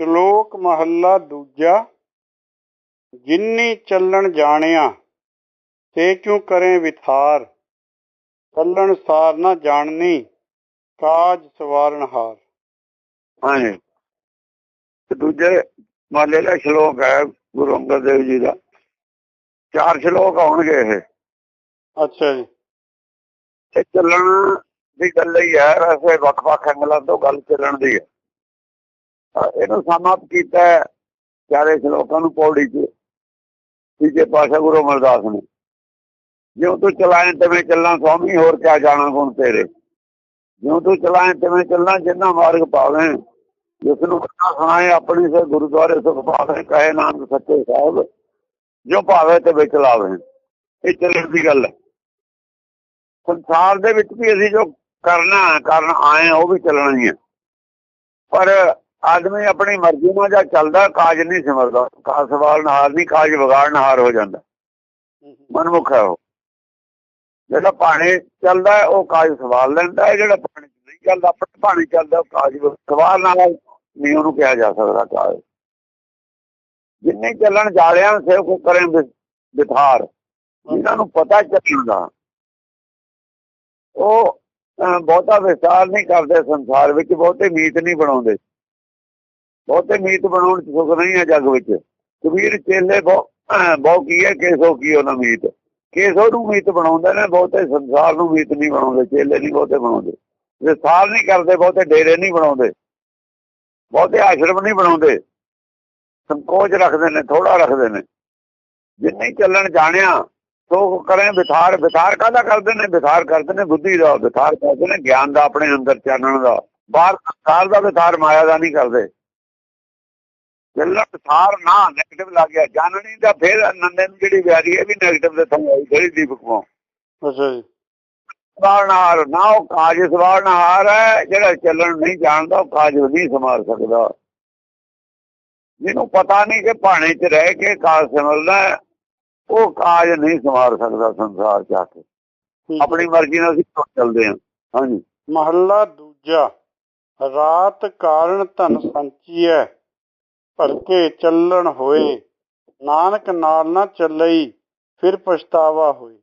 ਸ਼ਲੋਕ ਮਹੱਲਾ ਦੂਜਾ ਜਿਨਨੀ ਚੱਲਣ ਜਾਣਿਆ ਤੇ ਕਿਉ ਕਰੇ ਵਿਥਾਰ? ਚੱਲਣ ਸਾਰ ਨਾ ਜਾਣਨੀ ਕਾਜ ਸਵਾਰਨ ਹਾਰ। ਹਾਂਜੀ। ਤੇ ਦੂਜੇ ਮਾਲੇ ਦਾ ਸ਼ਲੋਕ ਹੈ ਗੁਰੂ ਅੰਗਦ ਦੇਵ ਜੀ ਦਾ। ਚਾਰ ਸ਼ਲੋਕ ਆਉਣਗੇ ਇਹ। ਅੱਛਾ ਜੀ। ਤੇ ਚੱਲਣ ਦੀ ਗੱਲ ਹੀ ਹੈ ਵੈਸੇ ਵੱਖ-ਵੱਖ ਐਂਗਲਾਂ ਤੋਂ ਗੱਲ ਚੱਲਣ ਦੀ ਹੈ। ਇਹਨੂੰ ਸਮਾਪ ਕੀਤਾ ਹੈ ਚਾਰੇ ਸ਼ਲੋਕਾਂ ਨੂੰ ਪੌੜੀ ਚ, ਤੀਜੇ ਪਾਸ਼ਾ ਗੁਰੂ ਅਮਰਦਾਸ ਨੇ। ਜਿਉਂ ਤੂੰ ਚਲਾਏ ਤਵੇਂ ਚੱਲਾਂ ਸੁਆਮੀ ਹੋਰ ਕਿਆ ਜਾਣਾ ਗੁਣ ਤੇਰੇ? ਜਿਉਂ ਤੂੰ ਚਲਾਏ ਤਵੇਂ ਚੱਲਾਂ, ਜਿੰਨਾ ਮਾਰਗ ਪਾਵੇਂ ਜਿਸ ਨੂੰ ਕਥਾ ਸੁਣਾਏ, ਆਪਣੀ ਸੇ ਗੁਰਦੁਆਰੇ ਸੁਖ ਪਾਵੇ, ਕਹੇ ਨਾਨਕ ਸੱਚੇ ਸਾਹਿਬ ਜੋ ਭਾਵੇ ਤੇ ਵਿੱਚ ਲਾਵੇ ਇਹ ਚੱਲਣ ਦੀ ਗੱਲ ਹੈ। ਸੰਸਾਰ ਦੇ ਵਿੱਚ ਵੀ ਅਸੀਂ ਜੋ ਕਰਨਾ ਕਰਨ ਆਏ ਉਹ ਵੀ ਚੱਲਣਾ ਹੀ ਹੈ। ਪਰ ਆਦਮੀ ਆਪਣੀ ਮਰਜ਼ੀ ਨਾਲ ਜਾਂ ਚੱਲਦਾ, ਕਾਜ ਨਹੀਂ ਸਿਮਰਦਾ। ਕਾਜ ਸਵਾਲ ਨਹਾਰ ਨਹੀਂ ਕਾਜ ਵਿਗਾੜ ਨਹਾਰ ਹੋ ਜਾਂਦਾ। ਮਨਮੁਖ ਹੈ ਉਹ। ਜਿਹੜਾ ਪਾਣੀ ਚੱਲਦਾ, ਉਹ ਕਾਜ ਸਵਾਲ ਲੈਂਦਾ ਹੈ। ਜਿਹੜਾ ਪਾਣੀ ਨਹੀਂ ਚੱਲਦਾ, ਆਪਣਾ ਪਾਣੀ ਚੱਲਦਾ, ਉਹ ਕਾਜ ਸਵਾਲ ਨਾਲ ਨਹੀਂ ਉਹਨੂੰ ਕਿਹਾ ਜਾ ਸਕਦਾ ਕਾਜ। ਜਿੰਨੇ ਚੱਲਣ ਜਾਲਿਆਂ ਸੇ ਕੋ ਕਰੇ ਵਿਥਾਰ ਇਹਨਾਂ ਨੂੰ ਪਤਾ ਚੱਲਦਾ ਉਹ ਬਹੁਤਾ ਵਿਸਤਾਰ ਨਹੀਂ ਕਰਦੇ ਸੰਸਾਰ ਵਿੱਚ, ਬਹੁਤੇ ਮੀਤ ਨਹੀਂ ਬਣਾਉਂਦੇ। ਬਹੁਤੇ ਮੀਤ ਬਣਾਉਣ ਚ ਸੁਖ ਨਹੀਂ ਹੈ ਜੱਗ ਵਿੱਚ। ਕਬੀਰ ਚੇਲੇ ਬਹੁ ਅਹ, ਕੀ ਹੈ ਕੇਸੋ ਕੀ ਉਹਨਾਂ ਮੀਤ? ਕੇਸੋ ਨੂੰ ਮੀਤ ਬਣਾਉਂਦੇ ਨੇ ਬਹੁਤੇ ਸੰਸਾਰ ਨੂੰ ਮੀਤ ਨਹੀਂ ਬਣਾਉਂਦੇ ਚੇਲੇ ਨਹੀਂ ਬਹੁਤੇ ਬਣਾਉਂਦੇ। ਵਿਸਤਾਰ ਨਹੀਂ ਕਰਦੇ ਬਹੁਤੇ ਡੇਰੇ ਨਹੀਂ ਬਣਾਉਂਦੇ। ਬਹੁਤੇ ਆਸ਼ਰਮ ਨਹੀਂ ਬਣਾਉਂਦੇ। ਸੰਕੋਚ ਰੱਖਦੇ ਨੇ ਥੋੜਾ ਰੱਖਦੇ ਨੇ। ਜਿੰਨੇ ਚੱਲਣ ਜਾਣਿਆ ਸੋ ਕਰੇ ਵਿਥਾਰ ਵਿਥਾਰ ਕਾਹਦਾ ਕਰਦੇ ਨੇ? ਵਿਥਾਰ ਕਰਦੇ ਨੇ ਬੁੱਧੀ ਦਾ ਵਿਥਾਰ ਕਰਦੇ ਨੇ ਗਿਆਨ ਦਾ ਆਪਣੇ ਅੰਦਰ ਚਾਨਣ ਦਾ। ਬਾਹਰ ਸੰਸਾਰ ਦਾ ਵਿਥਾਰ ਮਾਇਆ ਦਾ ਨਹੀਂ ਕਰਦੇ। ਚੱਲਣ ਵਿਥਾਰ ਨਾ ਨੈਗੇਟਿਵ ਲੱਗ ਗਿਆ। ਜਾਣਨੀ ਦਾ ਫਿਰ ਨੰਦੇ ਨੂੰ ਜਿਹੜੀ ਵਿਆਰੀ ਹੈ ਵੀ ਨੈਗੇਟਿਵ ਦੇ ਥੱਲੇ ਆਈ ਜਿਹੜੀ ਦੀਪਕ ਤੋਂ ਅੱਛਾ ਜੀ। ਸਵਾਰਨਹਾਰ ਨਾ ਉਹ ਕਾਜ ਸਵਾਰਨਹਾਰ ਹੈ ਜਿਹੜਾ ਚੱਲਣ ਨਹੀਂ ਜਾਣਦਾ ਉਹ ਕਾਜ ਨਹੀਂ ਸਮਾਰ ਸਕਦਾ। ਜਿਹਨੂੰ ਪਤਾ ਨਹੀਂ ਕਿ ਭਾਣੇ 'ਚ ਰਹਿ ਕੇ ਕਾਜ ਸਮਝਦਾ ਹੈ, ਉਹ ਕਾਜ ਨਹੀਂ ਸਮਾਰ ਸਕਦਾ ਸੰਸਾਰ 'ਚ ਆ ਕੇ। ਹੈ। ਆਪਣੀ ਮਰਜ਼ੀ ਨਾਲ ਅਸੀਂ ਚੱਲਦੇ ਹਾਂ? ਹਾਂਜੀ। ਮਹੱਲਾ ਦੂਜਾ ਰਾਤ ਕਾਰਨ ਧਨ ਸੰਚੀਐ ਭਲਕੇ ਚੱਲਣ ਹੋਏ। ਨਾਨਕ ਨਾਲ ਨਾ ਚੱਲਈ ਫਿਰ ਪਛਤਾਵਾ ਹੋਏ।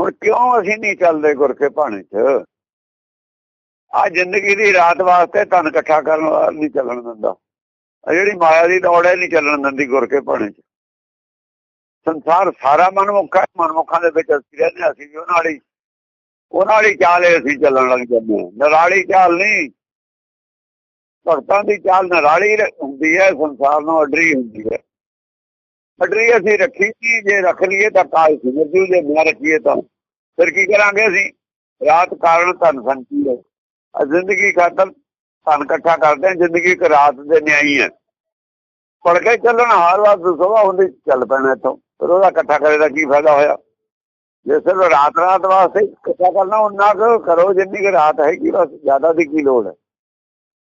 ਹੁਣ ਕਿਉਂ ਅਸੀਂ ਨਹੀਂ ਚੱਲਦੇ ਗੁਰ ਕੇ ਭਾਣੇ 'ਚ? ਆ ਜ਼ਿੰਦਗੀ ਦੀ ਰਾਤ ਵਾਸਤੇ ਧਨ ਇਕੱਠਾ ਕਰਨ ਵਾਲਾ ਨਹੀਂ ਚੱਲਣ ਦਿੰਦਾ। ਆ ਜਿਹੜੀ ਮਾਇਆ ਦੀ ਦੌੜ ਹੈ ਨਹੀਂ ਚੱਲਣ ਦਿੰਦੀ ਗੁਰ ਕੇ ਭਾਣੇ 'ਚ। ਸੰਸਾਰ ਸਾਰਾ ਮਨਮੁਖਾ ਮਨਮੁਖਾਂ ਦੇ ਵਿੱਚ ਅਸੀਂ ਰਹਿੰਦੇ ਹਾਂ, ਅਸੀਂ ਵੀ ਉਹਨਾਂ ਵਾਲੀ ਉਹਨਾਂ ਵਾਲੀ ਚਾਲ ਹੈ ਅਸੀਂ ਚੱਲਣ ਲੱਗ ਜਾਂਦੇ ਹਾਂ। ਨਰਾਲੀ ਚਾਲ ਨਹੀਂ। ਭਗਤਾਂ ਦੀ ਚਾਲ ਨਰਾਲੀ ਹੁੰਦੀ ਹੈ, ਸੰਸਾਰ ਨੂੰ ਅਡਰੀ ਹੁੰਦੀ ਹੈ। ਅਡਰੀ ਅਸੀਂ ਰੱਖੀ ਸੀ, ਜੇ ਰੱਖ ਲਈਏ ਤਾਂ ਕਾਲ ਸਿਮਰ ਜੇ ਨਾ ਰੱਖੀਏ ਤਾਂ। ਫਿਰ ਕੀ ਕਰਾਂਗੇ ਅਸੀਂ? ਰਾਤ ਕਾਰਨ ਧਨ ਸੰਚੀ ਹੈ। ਜ਼ਿੰਦਗੀ ਖਾਤਰ ਧਨ ਇਕੱਠਾ ਕਰਦੇ ਹਾਂ, ਜ਼ਿੰਦਗੀ ਇੱਕ ਰਾਤ ਦੇ ਨਿਆਈ ਹੈ। ਪੜ ਕੇ ਚੱਲਣ ਹਰ ਵਾਰ ਸੁਬਾ ਹੁੰਦੀ, ਚੱਲ ਪੈਣਾ ਇਥੋਂ। ਫਿਰ ਉਹਦਾ ਇਕੱਠਾ ਕਰੇ ਦਾ ਕੀ ਫਾਇਦਾ ਹੋਇਆ? ਜੇ ਸਿਰਫ ਰਾਤ ਰਾਤ ਵਾਸਤੇ ਇਕੱਠਾ ਕਰਨਾ ਉਹਨਾਂ ਕਰੋ, ਜਿੰਨੀ ਕਿ ਰਾਤ ਹੈਗੀ, ਬਸ ਜ਼ਿਆਦਾ ਦੀ ਕੀ ਲੋੜ ਹੈ।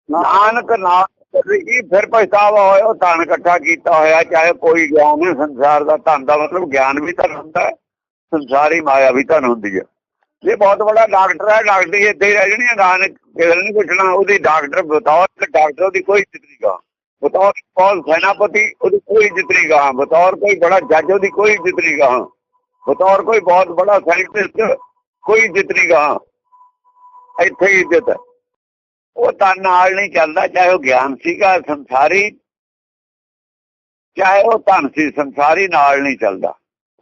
ਨਾਨਕ ਨਾਮ ਕਰੀ ਫਿਰ ਪਛਤਾਵਾ ਹੋਇਆ ਉਹ ਧਨ ਇਕੱਠਾ ਕੀਤਾ ਹੋਇਆ, ਚਾਹੇ ਕੋਈ ਗਿਆਨ ਹੈ ਸੰਸਾਰ ਦਾ ਧਨ ਦਾ ਮਤਲਬ ਗਿਆਨ ਵੀ ਧਨ ਹੁੰਦਾ ਸੰਸਾਰੀ ਮਾਇਆ ਵੀ ਧਨ ਹੁੰਦੀ ਹੈ। ਇਹ ਬਹੁਤ ਵੱਡਾ ਡਾਕਟਰ ਹੈ, ਡਾਕਟਰ ਇੱਥੇ ਹੀ ਰਹਿ ਜਣੀਆਂ ਗਾਨ ਕਿਸੇ ਨਹੀਂ ਪੁੱਛਣਾ, ਉਹਦੀ ਡਾਕਟਰ ਬਤੌਰ ਡਾਕਟਰ ਉਹਦੀ ਕੋਈ ਇੱਜ਼ਤ ਨਹੀਂ ਗਾ। ਬਤੌਰ ਪੌਲ ਸੈਨਾਪਤੀ, ਉਹਦੀ ਕੋਈ ਇੱਜ਼ਤ ਨਹੀਂ ਗਾ। ਬਤੌਰ ਕੋਈ ਬੜਾ ਜੱਜ, ਉਹਦੀ ਕੋਈ ਇੱਜ਼ਤ ਨਹੀਂ ਗਾ। ਬਤੌਰ ਕੋਈ ਬਹੁਤ ਬੜਾ ਸਾਇੰਟਿਸਟ ਕੋਈ ਇੱਜ਼ਤ ਨਹੀਂ ਗਾ। ਇੱਥੇ ਹੀ ਇੱਜ਼ਤ ਹੈ। ਉਹ ਤਾਂ ਨਾਲ ਨਹੀਂ ਚੱਲਦਾ ਚਾਹੇ ਉਹ ਗਿਆਨ ਸੀਗਾ ਸੰਸਾਰੀ ਚਾਹੇ ਉਹ ਧਨ ਸੀ ਸੰਸਾਰੀ ਨਾਲ ਨਹੀਂ ਚੱਲਦਾ।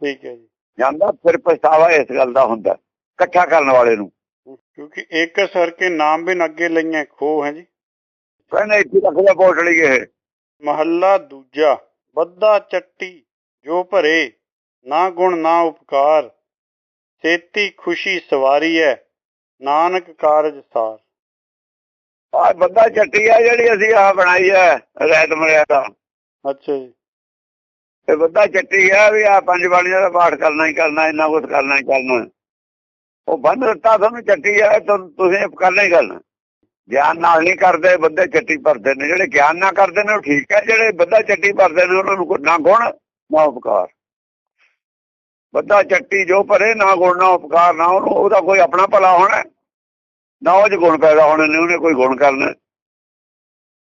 ਠੀਕ ਹੈ ਜੀ। ਜਾਂਦਾ ਫਿਰ ਪਛਤਾਵਾ ਇਸ ਗੱਲ ਦਾ ਹੁੰਦਾ ਇਕੱਠਾ ਕਰਨ ਵਾਲੇ ਨੂੰ। ਕਿਉਂਕਿ ਇੱਕ ਸਰ ਕੇ ਨਾਮ ਬਿਨ ਅੱਗੇ ਲਈਆਂ ਖੋ ਹੈ ਜੀ। ਕਹਿੰਦੇ ਇੱਥੇ ਰੱਖਦਾ ਪੋਟਲੀ ਇਹ। ਮਹੱਲਾ ਦੂਜਾ ਬੱਦਾ ਚੱਟੀ ਜੋ ਭਰੇ ਨਾ ਗੁਣ ਨਾ ਉਪਕਾਰ। ਸੇਤੀ ਖੁਸ਼ੀ ਸਵਾਰੀ ਹੈ ਨਾਨਕ ਕਾਰਜ ਸਾਰ। ਆ ਬੰਦਾ ਚੱਟੀ ਆ ਜਿਹੜੀ ਅਸੀਂ ਆ ਬਣਾਈ ਹੈ ਰੈਤ ਮਰਿਆਦਾ ਅੱਛਾ ਜੀ। ਇਹ ਬੰਦਾ ਚੱਟੀ ਆ ਵੀ ਆ ਪੰਜ ਬਾਣੀਆਂ ਦਾ ਪਾਠ ਕਰਨਾ ਹੀ ਕਰਨਾ ਇੰਨਾ ਕੁਝ ਕਰਨਾ ਹੀ ਕਰਨਾ। ਉਹ ਬੰਦ ਦਿੱਤਾ ਤੁਹਾਨੂੰ ਚੱਟੀ ਆ ਤੁ- ਤੁਸੀਂ ਕਰਨਾ ਹੀ ਕਰਨਾ। ਗਿਆਨ ਨਾਲ ਨਹੀਂ ਕਰਦੇ ਬੰਦੇ ਚੱਟੀ ਭਰਦੇ ਨੇ। ਜਿਹੜੇ ਗਿਆਨ ਨਾਲ ਕਰਦੇ ਨੇ ਉਹ ਠੀਕ ਹੈ। ਜਿਹੜੇ ਬੰਦਾ ਚੱਟੀ ਭਰਦੇ ਨੇ ਉਹਨਾਂ ਨੂੰ ਨਾ ਗੁਣ ਨਾ ਉਪਕਾਰ। ਬੰਦਾ ਚੱਟੀ ਜੋ ਭਰੇ ਨਾ ਗੁਣ ਨਾ ਉਪਕਾਰ ਨਾ ਉਹਦਾ ਕੋਈ ਆਪਣਾ ਭਲਾ ਹੋਣਾ। ਨਾ ਉਹ ਚ ਗੁਣ ਪੈਦਾ ਹੋਣੇ ਨੇ, ਉਹਨੇ ਕੋਈ ਗੁਣ ਕਰਨਾ।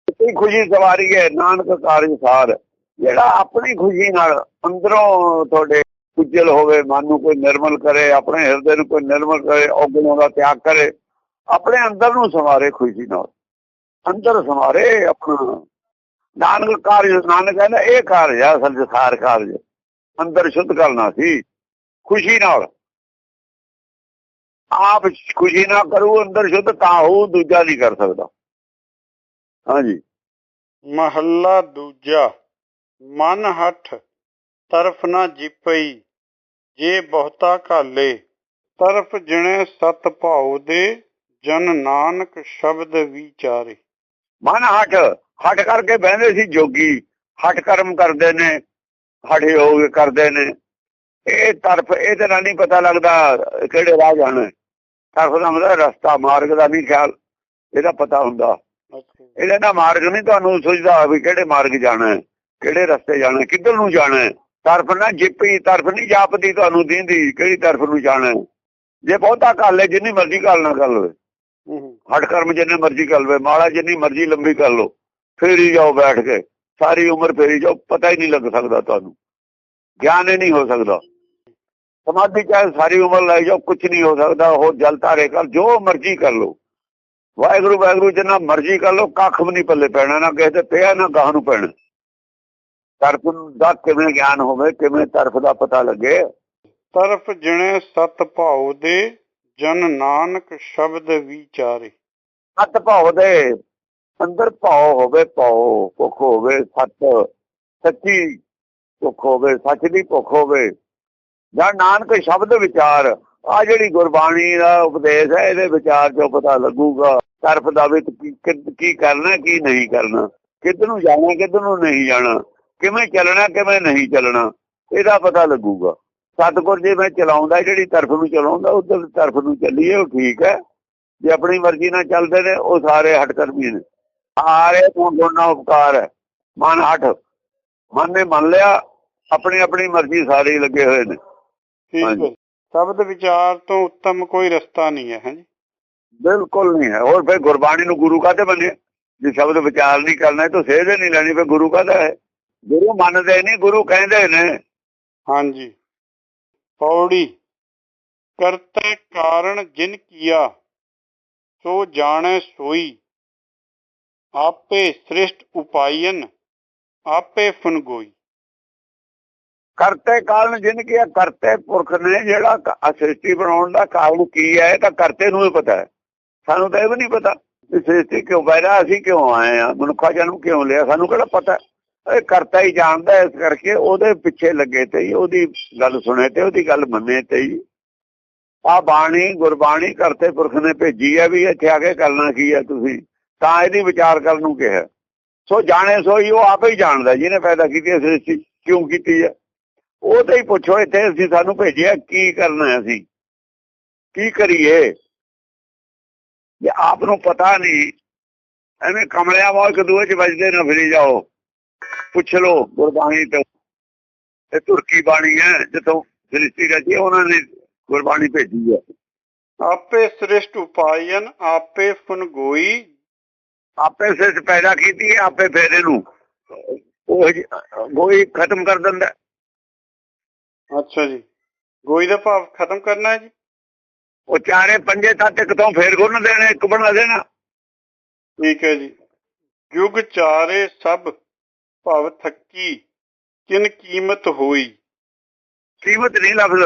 ਸੱਚੀ ਖੁਸ਼ੀ ਸਵਾਰੀ ਹੈ, ਨਾਨਕ ਕਾਰਜ ਸਾਰ। ਜਿਹੜਾ ਆਪਣੀ ਖੁਸ਼ੀ ਨਾਲ ਅੰਦਰੋਂ ਤੁਹਾਡੇ ਉਜਲ ਹੋਵੇ, ਮਨ ਨੂੰ ਕੋਈ ਨਿਰਮਲ ਕਰੇ, ਆਪਣੇ ਹਿਰਦੇ ਨੂੰ ਕੋਈ ਨਿਰਮਲ ਕਰੇ ਔਗਣੋਂ ਦਾ ਤਿਆਗ ਕਰੇ, ਆਪਣੇ ਅੰਦਰ ਨੂੰ ਸਵਾਰੇ ਖੁਸ਼ੀ ਨਾਲ। ਅੰਦਰ ਸਵਾਰੇ ਆਪਣਾ। ਨਾਨਕ ਕਾਰਜ, ਨਾਨਕ ਕਹਿੰਦਾ, ਇਹ ਕਾਰਜ ਆ ਅਸਲ ਸਾਰ ਕਾਰਜ। ਅੰਦਰ ਸ਼ੁੱਧ ਕਰਨਾ ਸੀ, ਖੁਸ਼ੀ ਨਾਲ। ਆਪ ਖੁਸ਼ੀ ਨਾਲ ਕਰੂ ਅੰਦਰ ਸ਼ੁੱਧ ਤਾਂ ਹੋ ਦੂਜਾ ਨਹੀਂ ਕਰ ਸਕਦਾ। ਹਾਂਜੀ। ਮਹੱਲਾ ਦੂਜਾ। ਮਨ ਹੱਠ ਤਰਫ ਨਾ ਜਿਪਈ ਜੇ ਬਹੁਤਾ ਘਾਲੇ। ਤਰਫ ਜਿਣੇ ਸਤ ਭਾਉ ਦੇ ਜਨ ਨਾਨਕ ਸ਼ਬਦ ਵਿਚਾਰੇ। ਮਨ ਹਟ ਹਟ ਕਰਕੇ ਬਹਿੰਦੇ ਸੀ ਜੋਗੀ। ਹਟ ਕਰਮ ਕਰਦੇ ਨੇ ਹਟੇ ਹੋ ਕਰਦੇ ਨੇ। ਇਹ ਤਰਫ ਇਹਦੇ ਨਾਲ ਨਹੀਂ ਪਤਾ ਲੱਗਦਾ ਕਿਹੜੇ ਰਾਹ ਜਾਣਾ। ਤਰਫ ਦਾ ਮਤਲਬ ਰਸਤਾ ਮਾਰਗ ਦਾ ਨਹੀਂ ਖਿਆਲ ਇਹਦਾ ਪਤਾ ਹੁੰਦਾ। ਇਹਦਾ ਨਾ ਮਾਰਗ ਨਹੀਂ ਤੁਹਾਨੂੰ ਸੁਝਦਾ ਵੀ ਕਿਹੜੇ ਮਾਰਗ ਜਾਣਾ ਕਿਹੜੇ ਰਸਤੇ ਜਾਣਾ ਕਿੱਧਰ ਨੂੰ ਜਾਣਾ। ਤਰਫ ਨਾ ਜਿੱਪੀ ਤਰਫ ਨਹੀਂ ਜਾਪਦੀ ਤੁਹਾਨੂੰ ਦੀਂਦੀ ਕਿਹੜੀ ਤਰਫ ਨੂੰ ਜਾਣਾ। ਜੇ ਬਹੁਤਾ ਕਰ ਲੈ ਜਿੰਨੀ ਮਰਜ਼ੀ ਗੱਲ ਨਾ ਕਰ ਲਵੇ। ਹਟ ਕਰਮ ਜਿੰਨੇ ਮਰਜ਼ੀ ਕਰ ਲਵੇ ਮਾਲਾ ਜਿੰਨੀ ਮਰਜ਼ੀ ਲੰਬੀ ਕਰ ਲੋ ਫੇਰੀ ਜਾਓ ਬੈਠ ਕੇ ਸਾਰੀ ਉਮਰ ਫੇਰੀ ਜਾਓ ਪਤਾ ਹੀ ਨਹੀਂ ਲੱਗ ਸਕਦਾ ਤੁਹਾਨੂੰ ਗਿਆਨ ਹੀ ਨਹੀਂ ਹੋ ਸਕਦਾ ਸਮਾਧੀ ਚਾਹੇ ਸਾਰੀ ਉਮਰ ਲੈ ਜਾਓ ਕੁਝ ਨਹੀਂ ਹੋ ਸਕਦਾ ਉਹ ਜਲ ਧਾਰੇ ਕਰ ਜੋ ਮਰਜ਼ੀ ਕਰ ਲੋ ਵਾਹਿਗੁਰੂ ਵਾਹਿਗੁਰੂ ਜਿੰਨਾ ਮਰਜ਼ੀ ਕਰ ਲੋ ਕੱਖ ਵੀ ਨਹੀਂ ਪੱਲੇ ਪੈਣਾ ਨਾ ਕਿਸੇ ਤੇ ਪਿਆ ਨਾ ਗਾਹ ਨੂੰ ਪੈਣਾ। ਤਰਫ ਦਾ ਕਿਵੇਂ ਗਿਆਨ ਹੋਵੇ ਕਿਵੇਂ ਤਰਫ ਦਾ ਪਤਾ ਲੱਗੇ। ਤਰਫ ਜਿਣੇ ਸਤ ਭਾਉ ਦੇ ਜਨ ਨਾਨਕ ਸ਼ਬਦ ਵਿਚਾਰੇ। ਸਤ ਭਾਉ ਦੇ ਅੰਦਰ ਭਾਉ ਹੋਵੇ ਭਾਉ ਭੁੱਖ ਹੋਵੇ ਸਤ। ਸੱਚੀ ਭੁੱਖ ਹੋਵੇ ਸੱਚ ਦੀ ਭੁੱਖ ਹੋਵੇ ਜਾਂ ਨਾਨਕ ਸ਼ਬਦ ਵਿਚਾਰ, ਆ ਜਿਹੜੀ ਗੁਰਬਾਣੀ ਦਾ ਉਪਦੇਸ਼ ਹੈ, ਇਹਦੇ ਵਿਚਾਰ ਚੋਂ ਪਤਾ ਲੱਗੂਗਾ, ਤਰਫ ਦਾ ਵੀ ਕੀ- ਕਰਨਾ, ਕੀ ਨਹੀਂ ਕਰਨਾ, ਕਿੱਧਰ ਨੂੰ ਜਾਣਾ, ਕਿੱਧਰ ਨੂੰ ਨਹੀਂ ਜਾਣਾ, ਕਿਵੇਂ ਚੱਲਣਾ, ਕਿਵੇਂ ਨਹੀਂ ਚੱਲਣਾ, ਇਹਦਾ ਪਤਾ ਲੱਗੂਗਾ। ਸਤਿਗੁਰ ਜੀ ਮੈਂ ਚਲਾਉਂਦਾ, ਜਿਹੜੀ ਤਰਫ ਨੂੰ ਚਲਾਉਂਦਾ, ਉਧਰ ਤਰਫ ਨੂੰ ਚੱਲੀਏ, ਉਹ ਠੀਕ ਹੈ। ਜੇ ਆਪਣੀ ਮਰਜ਼ੀ ਨਾਲ ਚੱਲਦੇ ਨੇ, ਉਹ ਸਾਰੇ ਹਟ ਕਰਮੀ ਨੇ। ਸਾਰੇ ਤੋਂ ਦੋਨਾਂ ਉਪਕਾਰ ਹੈ। ਮਨ ਹਟ। ਮਨ ਨੇ ਮੰਨ ਲਿਆ ਆਪਣੀ ਆਪਣੀ ਮਰਜ਼ੀ ਸਾਰੇ ਲੱਗੇ ਹੋਏ ਨੇ। ਠੀਕ ਹੈ। ਸ਼ਬਦ ਵਿਚਾਰ ਤੋਂ ਉੱਤਮ ਕੋਈ ਰਸਤਾ ਨਹੀਂ ਹੈ ਹਾਂਜੀ ਬਿਲਕੁਲ ਨਹੀਂ ਹੈ। ਹੋਰ ਫਿਰ ਗੁਰਬਾਣੀ ਨੂੰ ਗੁਰੂ ਕਾਹਤੇ ਬਣੇ ਜੇ ਸ਼ਬਦ ਵਿਚਾਰ ਨਹੀਂ ਕਰਨਾ ਤਾਂ ਸੇਧ ਨਹੀਂ ਲੈਣੀ ਫਿਰ ਗੁਰੂ ਕਾਹਦਾ ਹੈ? ਗੁਰੂ ਮੰਨਦੇ ਨਹੀਂ ਗੁਰੂ ਕਹਿੰਦੇ ਨੇ। ਹਾਂਜੀ। ਪੌੜੀ ਕਰਤੇ ਕਾਰਨ ਜਿਨ ਕੀਆ ਸੋ ਜਾਣੈ ਸੋਈ। ਆਪੇ ਸ੍ਰਿਸ਼ਟ ਉਪਾਇਨ ਆਪੇ ਫਨਗੋਈ ਕਰਤੇ ਕਾਰਨ ਜਿਨ ਕੀ ਕਰਤੇ ਪੁਰਖ ਨੇ ਜਿਹੜਾ ਸ੍ਰਿਸ਼ਟੀ ਬਣਾਉਣ ਦਾ ਕਾਰਨ ਕੀ ਹੈ ਇਹ ਤਾਂ ਕਰਤੇ ਨੂੰ ਹੀ ਪਤਾ ਹੈ। ਸਾਨੂੰ ਤਾਂ ਇਹ ਵੀ ਨਹੀਂ ਪਤਾ ਕਿ ਸ੍ਰਿਸ਼ਟੀ ਕਿਉਂ ਪੈਦਾ ਅਸੀਂ ਕਿਉਂ ਆਏ ਆ ਮਨੁੱਖਾ ਜਨਮ ਕਿਉਂ ਲਿਆ, ਸਾਨੂੰ ਕਿਹੜਾ ਪਤਾ? ਇਹ ਕਰਤਾ ਹੀ ਜਾਣਦਾ ਇਸ ਕਰਕੇ ਉਹਦੇ ਪਿੱਛੇ ਲੱਗੇ ਤੇ ਹੀ, ਉਹਦੀ ਗੱਲ ਸੁਣੇ ਤੇ, ਉਹਦੀ ਗੱਲ ਮੰਨੇ ਤੇ ਹੀ। ਆ ਬਾਣੀ, ਗੁਰਬਾਣੀ ਕਰਤੇ ਪੁਰਖ ਨੇ ਭੇਜੀ ਹੈ ਵੀ ਇੱਥੇ ਆ ਕੇ ਕਰਨਾ ਕੀ ਹੈ ਤੁਸੀਂ? ਤਾਂ ਇਹਦੀ ਵਿਚਾਰ ਕਰਨ ਨੂੰ ਕਿਹਾ। ਸੋ ਜਾਣੇ ਸੋਈ ਉਹ ਆਪੇ ਹੀ ਜਾਣਦਾ, ਜਿਹਨੇ ਪੈਦਾ ਕੀਤੀ ਹੈ ਸ੍ਰਿਸ਼ਟੀ, ਕਿਉਂ ਕੀਤੀ ਹੈ ਉਹ ਤੇ ਹੀ ਪੁੱਛੋ ਇੱਥੇ ਅਸੀਂ ਸਾਨੂੰ ਭੇਜਿਆ ਕੀ ਕਰਨਾ ਹੈ ਅਸੀਂ? ਕੀ ਕਰੀਏ? ਜੇ ਆਪ ਨੂੰ ਪਤਾ ਨਹੀਂ ਐਵੇਂ ਕਮਲਿਆਂ ਵਾਂਗ ਇੱਕ ਦੂਏ ਚ ਵੱਜਦੇ ਨਾ ਫਿਰੀ ਜਾਓ। ਪੁੱਛ ਲਓ ਗੁਰਬਾਣੀ ਤੋਂ। ਇਹ ਤੁਰਕੀ ਬਾਣੀ ਹੈ ਜਿੱਥੋਂ ਸ੍ਰਿਸ਼ਟੀ ਰਚੀ ਉਹਨਾਂ ਨੇ ਗੁਰਬਾਣੀ ਭੇਜੀ ਹੈ। ਆਪੇ ਸ੍ਰਿਸ਼ਟ ਉਪਾਇਨ ਆਪੇ ਫਨਗੋਈ ਆਪੇ ਸਿਰ ਪੈਦਾ ਕੀਤੀ ਆਪੇ ਫੇਰ ਇਹਨੂੰ ਉਹ ਗੋਈ ਖਤਮ ਕਰ ਦਿੰਦਾ। ਅੱਛਾ ਜੀ। ਗੋਈ ਦਾ ਭਾਵ ਖਤਮ ਕਰਨਾ ਹੈ ਜੀ? ਉਹ ਚਾਰੇ ਪੰਜੇ ਤਾਂ ਇੱਕ ਤੋਂ ਫੇਰ ਗੁੰਨ ਦੇਣਾ ਇੱਕ ਬਣਾ ਦੇਣਾ। ਠੀਕ ਹੈ ਜੀ। ਯੁਗ ਚਾਰੇ ਸਭ ਭਵ ਥੱਕੀ ਕਿਨ ਕੀਮਤ ਹੋਈ? ਕੀਮਤ ਨਹੀਂ ਲਫ਼ਜ਼।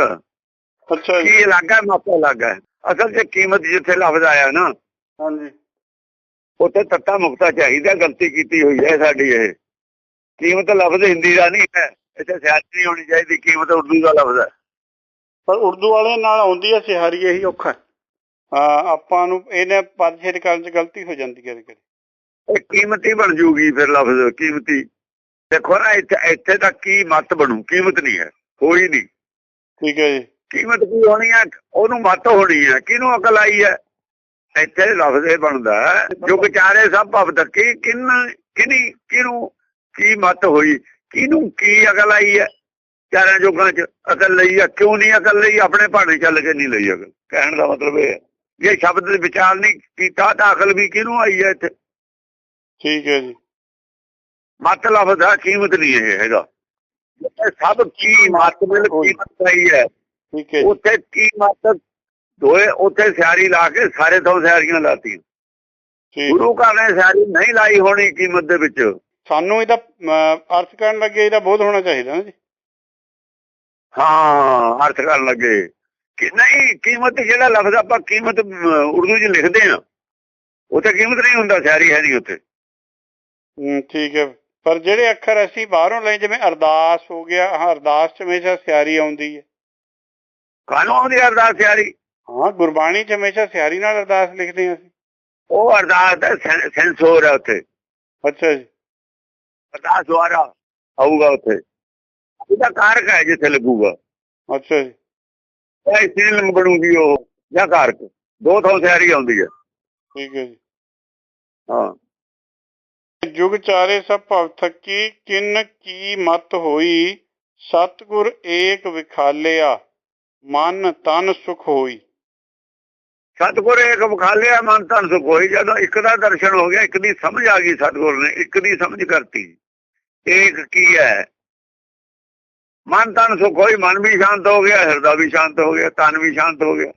ਅੱਛਾ ਜੀ। ਕੀ ਲੱਗਾ ਮਾਪਾ ਲੱਗਾ ਅਸਲ 'ਚ ਕੀਮਤ ਜਿੱਥੇ ਲਫ਼ਜ਼ ਆਇਆ ਨਾ ਹਾਂਜੀ। ਉੱਥੇ ਤੱਤਾ ਮੁਕਤਾ ਚਾਹੀਦਾ ਗਲਤੀ ਕੀਤੀ ਹੋਈ ਹੈ ਸਾਡੀ ਇਹ। ਕੀਮਤ ਲਫ਼ਜ਼ ਹਿੰਦੀ ਦਾ ਨਹੀਂ ਹੈ। ਇੱਥੇ ਸਿਆਸਤ ਨਹੀਂ ਹੋਣੀ ਚਾਹੀਦੀ ਕੀਮਤ ਉਰਦੂ ਦਾ ਲਫ਼ਜ਼ ਹੈ। ਪਰ ਉਰਦੂ ਵਾਲੇ ਨਾਲ ਆਉਂਦੀ ਹੈ ਸਿਹਾਰੀ ਇਹੀ ਔਖਾ ਆਪਾਂ ਨੂੰ ਇਹਨੇ ਪਦ ਛੇਦ ਕਰਨ ਚ ਗਲਤੀ ਹੋ ਜਾਂਦੀ ਹੈ ਕਦੇ ਇਹ ਕੀਮਤੀ ਬਣ ਜੂਗੀ ਫਿਰ ਲਫ਼ਜ਼ ਕੀਮਤੀ। ਦੇਖੋ ਨਾ ਇੱਥੇ ਇੱਥੇ ਤਾਂ ਕੀ ਮਤ ਬਣੂ ਕੀਮਤ ਨਹੀਂ ਹੈ ਹੋਈ ਨਹੀਂ। ਠੀਕ ਹੈ ਜੀ। ਕੀਮਤ ਕੀ ਹੋਣੀ ਹੈ? ਉਹਨੂੰ ਮਤ ਹੋਣੀ ਹੈ ਕਿਹਨੂੰ ਅਕਲ ਆਈ ਹੈ? ਇੱਥੇ ਲਫ਼ਜ਼ ਇਹ ਬਣਦਾ ਹੈ, ਜੁਗ ਚਾਰੇ ਸਭ ਭਵ ਕੀ ਕਿੰਨ ਕਿਨੀ ਕਿਹਨੂੰ ਕੀ ਮਤ ਹੋਈ? ਕਿਹਨੂੰ ਕੀ ਅਕਲ ਆਈ ਹੈ? ਚਾਰਾਂ ਜੁਗਾਂ 'ਚ ਅਕਲ ਲਈ ਹੈ ਕਿਉਂ ਨਹੀਂ ਅਕਲ ਲਈ? ਆਪਣੇ ਭਾਣੇ ਚੱਲ ਕੇ ਨਹੀਂ ਲਈ ਅਕਲ। ਕਹਿਣ ਦਾ ਮਤਲਬ ਇਹ ਹੈ। ਜੇ ਸ਼ਬਦ ਦੇ ਵਿਚਾਰ ਨਹੀਂ ਕੀਤਾ ਤਾਂ ਅਕਲ ਵੀ ਕਿਹਨੂੰ ਆਈ ਹੈ ਇੱਥੇ? ਠੀਕ ਹੈ ਜੀ। ਮਤ ਲਫ਼ਜ਼ ਦਾ ਕੀਮਤ ਨਹੀਂ ਇਹ ਹੈਗਾ। ਸਭ ਕੀ ਮਤ ਮਿਲ ਕੀਮਤ ਸਹੀ ਹੈ। ਠੀਕ ਹੈ ਉੱਥੇ ਕੀਮਤ ਦੋਏ ਉੱਥੇ ਸਿਆਰੀ ਲਾ ਕੇ ਸਾਰੇ ਤੋਂ ਸਿਆਰੀਆਂ ਠੀਕ। ਗੁਰੂ ਘਰ ਨੇ ਸਿਆਰੀ ਨਹੀਂ ਲਾਈ ਹੋਣੀ ਕੀਮਤ ਦੇ ਵਿੱਚ। ਸਾਨੂੰ ਇਹਦਾ ਅਰਥ ਕਰਨ ਲੱਗੇ ਇਹਦਾ ਬੋਧ ਹੋਣਾ ਚਾਹੀਦਾ ਨਾ ਜੀ। ਹਾਂ ਅਰਥ ਕਰਨ ਲੱਗੇ। ਕਿ ਨਹੀਂ ਕੀਮਤ ਜਿਹੜਾ ਲਫ਼ਜ਼ ਆਪਾਂ ਕੀਮਤ ਉਰਦੂ 'ਚ ਲਿਖਦੇ ਆ ਉੱਥੇ ਕੀਮਤ ਨਹੀਂ ਹੁੰਦਾ ਸਿਆਰੀ ਹੈ ਉੱਥੇ। ਹਮ, ਠੀਕ ਹੈ। ਪਰ ਜਿਹੜੇ ਅੱਖਰ ਅਸੀਂ ਬਾਹਰੋਂ ਲਏ ਜਿਵੇਂ ਅਰਦਾਸ ਹੋ ਗਿਆ ਅਰਦਾਸ ਚ ਹਮੇਸ਼ਾ ਸਿਆਰੀ ਆਉਂਦੀ ਹੈ। ਕਾਨੂੰ ਆਉਂਦੀ ਆ ਅਰਦਾਸ ਸਿਆਰੀ? ਹਾਂ ਗੁਰਬਾਣੀ ਚ ਹਮੇਸ਼ਾ ਸਿਆਰੀ ਨਾਲ ਅਰਦਾਸ ਲਿਖਦੇ ਹਾਂ ਅਸੀਂ। ਉਹ ਅਰਦਾਸ ਦਾ ਸੈਂਸੋਰ ਹੈ ਉੱਥੇ। ਅੱਛਾ ਜੀ। ਅਰਦਾਸ ਦੁਆਰਾ ਆਊਗਾ ਉੱਥੇ। ਉਹਦਾ ਕਾਰਕ ਹੈ ਜਿੱਥੇ ਲੱਗੂਗਾ। ਅੱਛਾ ਜੀ। ਇਹ ਸੀਲ ਬਣੂਗੀ ਉਹ ਜਾਂ ਕਾਰਕ। ਦੋ ਥਾਂ ਸਿਆਰੀ ਆਉਂਦੀ ਹੈ। ਠੀਕ ਹੈ ਜੀ। ਹਾਂ। ਜੁਗ ਚਾਰੇ ਸਭ ਭਵ ਥਕੀ ਕਿਨ ਕੀ ਮਤ ਹੋਈ ਸਤਗੁਰ ਏਕ ਵਿਖਾਲਿਆ ਮਨ ਤਨ ਸੁਖ ਹੋਈ। ਸਤਗੁਰ ਇੱਕ ਵਿਖਾਲਿਆ ਮਨ ਤਨ ਸੁਖ ਹੋਈ। ਜਦੋਂ ਇੱਕ ਦਾ ਦਰਸ਼ਨ ਹੋ ਗਿਆ ਇੱਕ ਦੀ ਸਮਝ ਆ ਗਈ ਸਤਗੁਰ ਨੇ ਇੱਕ ਦੀ ਸਮਝ ਕਰਤੀ। ਇੱਕ ਕੀ ਹੈ? ਮਨ ਤਨ ਸੁਖ ਹੋਈ ਮਨ ਵੀ ਸ਼ਾਂਤ ਹੋ ਗਿਆ ਹਿਰਦਾ ਵੀ ਸ਼ਾਂਤ ਹੋ ਗਿਆ ਤਨ ਵੀ ਸ਼ਾਂਤ ਹੋ ਗਿਆ।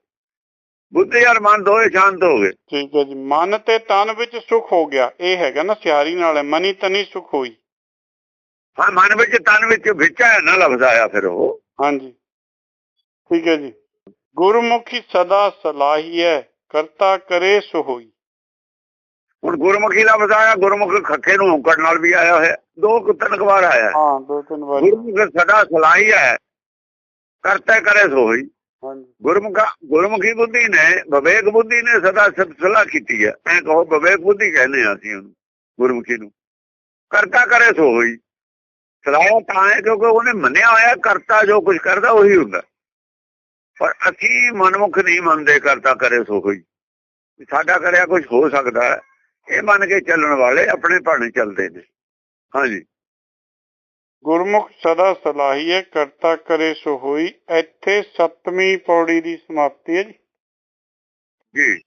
ਬੁੱਧੀ ਔਰ ਮਨ ਦੋਏ ਸ਼ਾਂਤ ਹੋ ਗਏ। ਠੀਕ ਹੈ ਜੀ। ਮਨ ਤੇ ਤਨ ਵਿੱਚ ਸੁਖ ਹੋ ਗਿਆ। ਇਹ ਹੈਗਾ ਨਾ ਸਿਆਰੀ ਨਾਲ ਹੈ, ਮਨੀ ਤਨੀ ਸੁਖ ਹੋਈ। ਹਾਂ ਮਨ ਵਿੱਚ ਤਨ ਵਿੱਚ ਵਿੱਚ ਹੈ ਨਾ ਲਫ਼ਜ਼ ਆਇਆ ਫਿਰ ਉਹ। ਹਾਂਜੀ। ਠੀਕ ਹੈ ਜੀ। ਗੁਰਮੁਖੀ ਸਦਾ ਸਲਾਹੀਐ ਕਰਤਾ ਕਰੇ ਸੋ ਹੋਈ। ਹੁਣ ਗੁਰਮੁਖੀ ਲਫ਼ਜ਼ ਆਇਆ ਗੁਰਮੁਖ ਖੱਖੇ ਨੂੰ ਔਂਕੜ ਨਾਲ ਵੀ ਆਇਆ ਹੋਇਆ। ਦੋ ਤਿੰਨ ਵਾਰ ਆਇਆ। ਹੈ। ਦੋ ਤਿੰਨ ਵਾਰੀ। ਗੁਰਮੁਖ ਸਦਾ ਸਲਾਹੀ ਹੈ। ਕਰਤਾ ਕਰੇ ਸੋ ਹੋਈ। ਹਾਂਜੀ। ਗੁਰਮੁਖਾ ਗੁਰਮੁਖੀ ਬੁੱਧੀ ਨੇ ਵਿਵੇਕ ਬੁੱਧੀ ਨੇ ਸਦਾ ਸਲਾਹ ਕੀਤੀ ਹੈ। ਐ ਕਹੋ ਵਿਵੇਕ ਬੁੱਧੀ ਕਹਿੰਦੇ ਆ ਅਸੀਂ ਉਹਨੂੰ ਗੁਰਮੁਖੀ ਨੂੰ। ਕਰਤਾ ਕਰੇ ਸੋ ਹੋਈ। ਸਲਾਹ ਤਾਂ ਹੈ ਕਿਉਂਕਿ ਉਹਨੇ ਮੰਨਿਆ ਹੋਇਆ ਕਰਤਾ ਜੋ ਕੁਝ ਕਰਦਾ ਉਹੀ ਹੁੰਦਾ। ਪਰ ਅਸੀਂ ਮਨਮੁਖ ਨਹੀਂ ਮੰਨਦੇ ਕਰਤਾ ਕਰੇ ਸੋ ਹੋਈ। ਵੀ ਸਾਡਾ ਕਰਿਆ ਕੁਝ ਹੋ ਸਕਦਾ ਹੈ। ਇਹ ਮੰਨ ਕੇ ਚੱਲਣ ਵਾਲੇ ਆਪਣੇ ਭਾਣੇ ਚੱਲਦੇ ਨੇ। ਹਾਂਜੀ। ਗੁਰਮੁਖ ਸਦਾ ਸਲਾਹੀਐ ਕਰਤਾ ਕਰੇ ਸੋ ਹੋਈ। ਇੱਥੇ ਸੱਤਵੀਂ ਪੌੜੀ ਦੀ ਸਮਾਪਤੀ ਹੈ ਜੀ। ਜੀ।